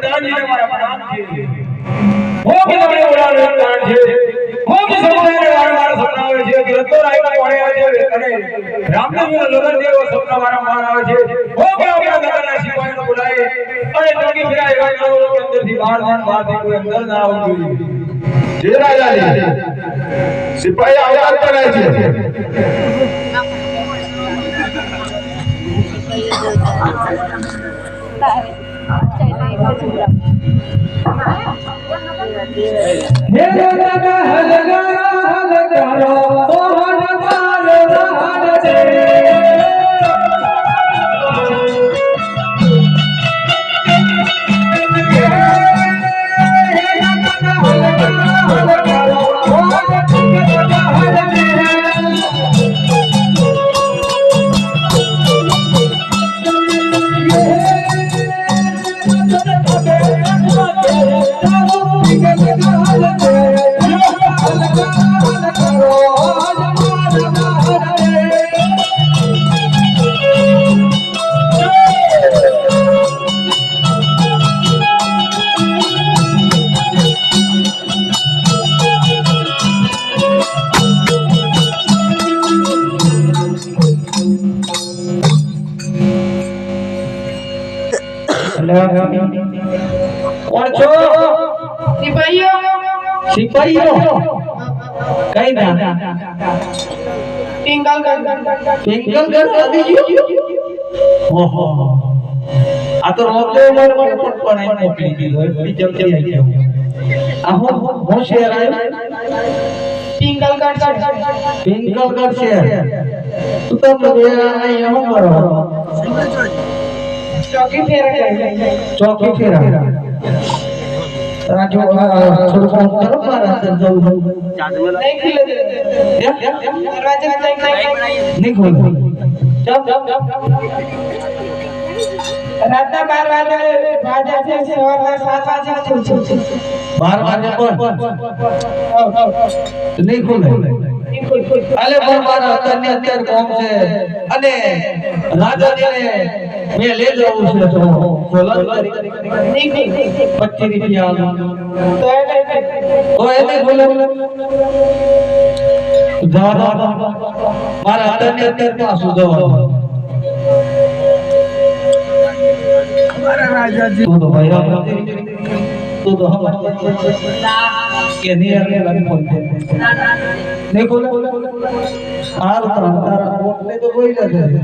તમને કારણ છે સમુદાયને વારંવાર સપના આવે છે આવે છે અને રામદેવના લગ્ન જેવો સપના વારંવાર આવે છે ભોગ આપણા દાદાના સિપાહીને બોલાય અને અંદરથી બહાર ના બહારથી કોઈ અંદર ના આવવું જોઈએ જે રાજાજી સિપાહી છે હે દાદા હલગારા હલગારો સિપાહીઓ કઈ ના પિંગલ પિંગલ ઘર આવી ગયું ઓહો આ તો રોતે મને મને પણ પણ આઈ મોકલી દીધો એમની જલ્દી આવી ગયો આ હું હું શેર આવ્યો પિંગલ પિંગલ ઘર શેર તું તો મને અહીંયા હું કરો ચોકી ફેરા ચોકી ફેરા રાજુ થોડું ફોન કરો મારા અંદર જવું નહીં એમ એમ દરવાજા નહીં નહીં ખોલ. ચાલ રાતના બાર વાગે વાગ્યા છે સવારના સાત વાગે ખુલશે બાર વાગે પણ નહીં ખોલે અલે પણ મારા અત્યાર કોમ છે. અને રાજાજીને મેં લે જવું છે. તો સોલન કરી. પચીસ રૂપિયા તો એને ઓ એને બોલો દાદા મારા અત્યારને અત્યાર પાછું મારા રાજાજી તો ભાઈ તો તો હમ કે ને લગ દે નહીં બોલે? આર તાર કોટને તો ના દે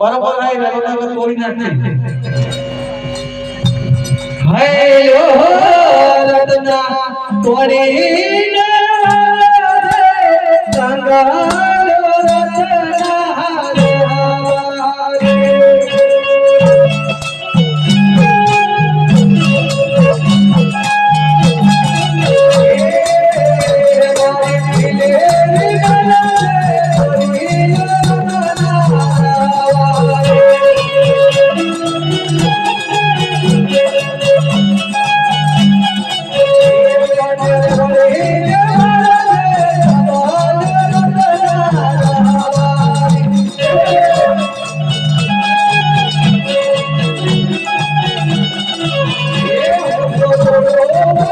બરાબર આઈ રહ્યો તો કોઈ નથી હાય ઓ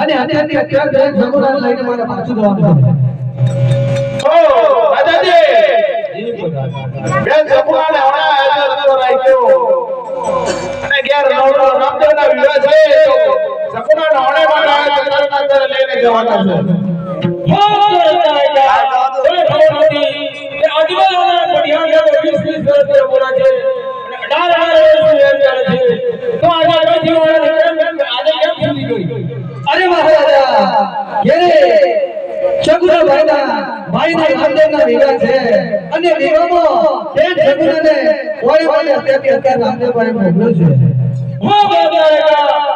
અને લઈને મારે પાછું જવાનું છે. ઓ જાણે છે તો આજે અહીંથી વાળા કેમ વિવાહ છે. અને વિવાહમાં તે ચગુરાને ઓળે ઓળે અત્યારે અત્યારે રાતે ભાઈ મોકલ્યો છે. હો બાબા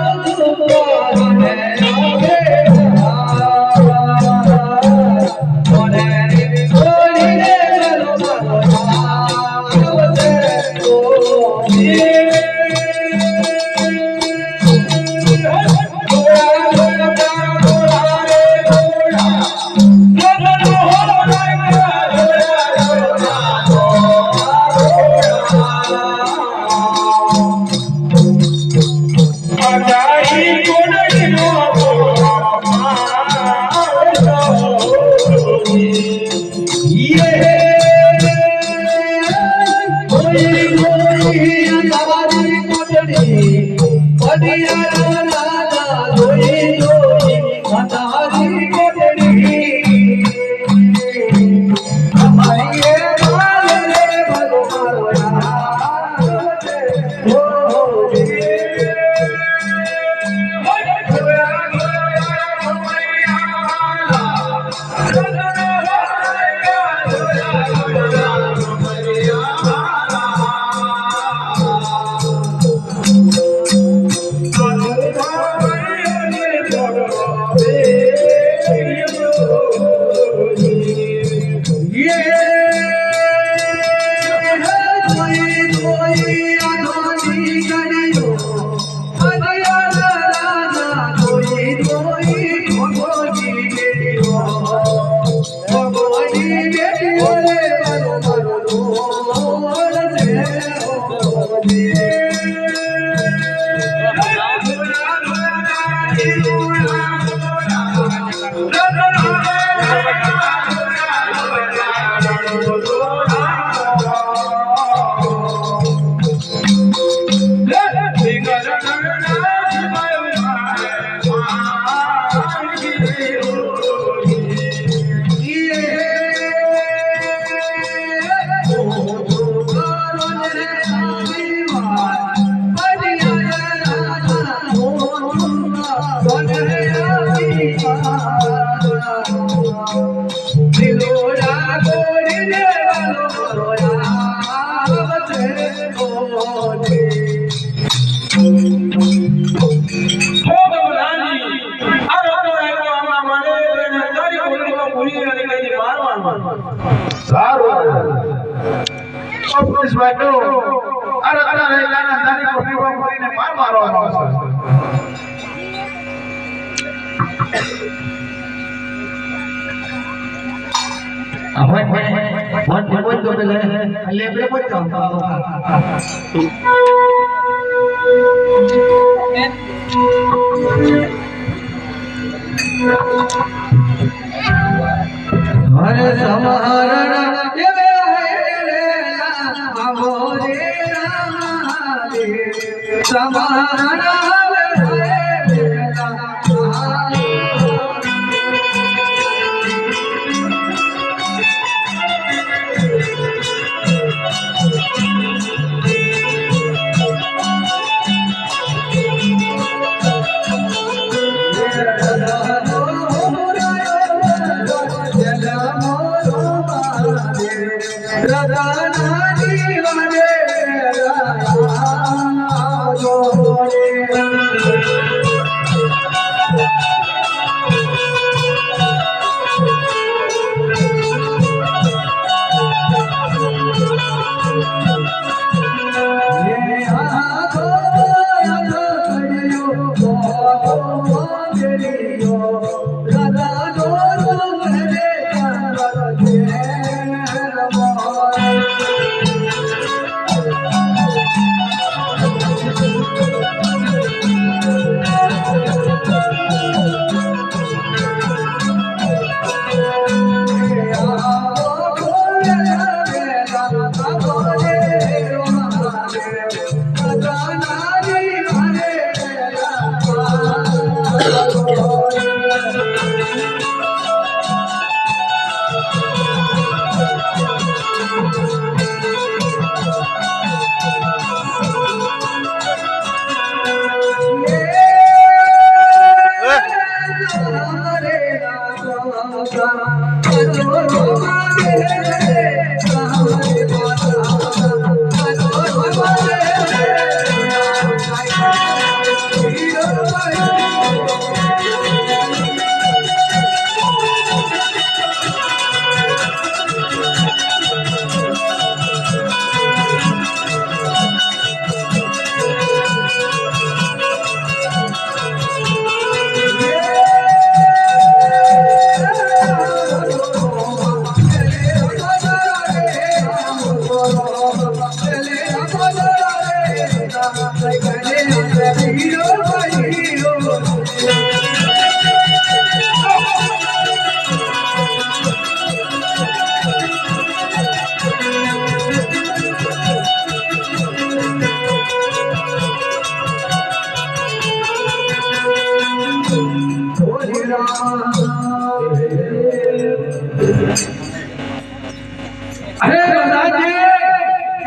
હો વાટો અરે અરે રહેલાના તારી કોફીમાં કરીને માર મારવાનો છે. હરે સમહરણ સમહરણ Señor. અરે રાજાજી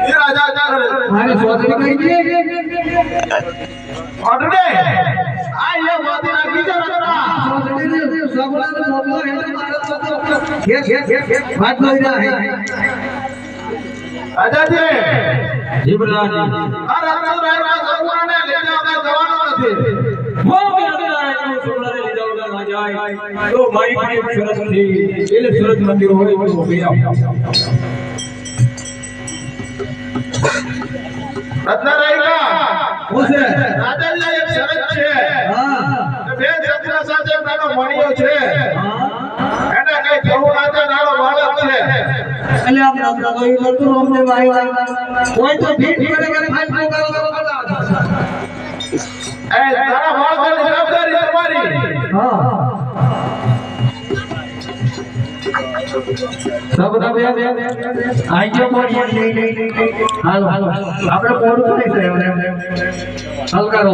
એ રાજા જા કરે મારી સોદરી કઈ ગઈ ઓટડે આ એ મોતી નાખી છે હે. રાજાજી. જીવરાજી આ રતરા રાજા સગુણાને લઈને આપણે જવાનું નથી. હો કે અગિયાર સોમવારે લઈ જાઉં ના જાય તો મારી પાસે શરત છે. એટલે સુરત મંદિર હોય તો કઈ તો ભીખ કરે કરે ફાઈલ ફાઈલ કરો કરો એ તારા સબ દબે આઈ ગયો નહીં હાલો હાલો હલકારો.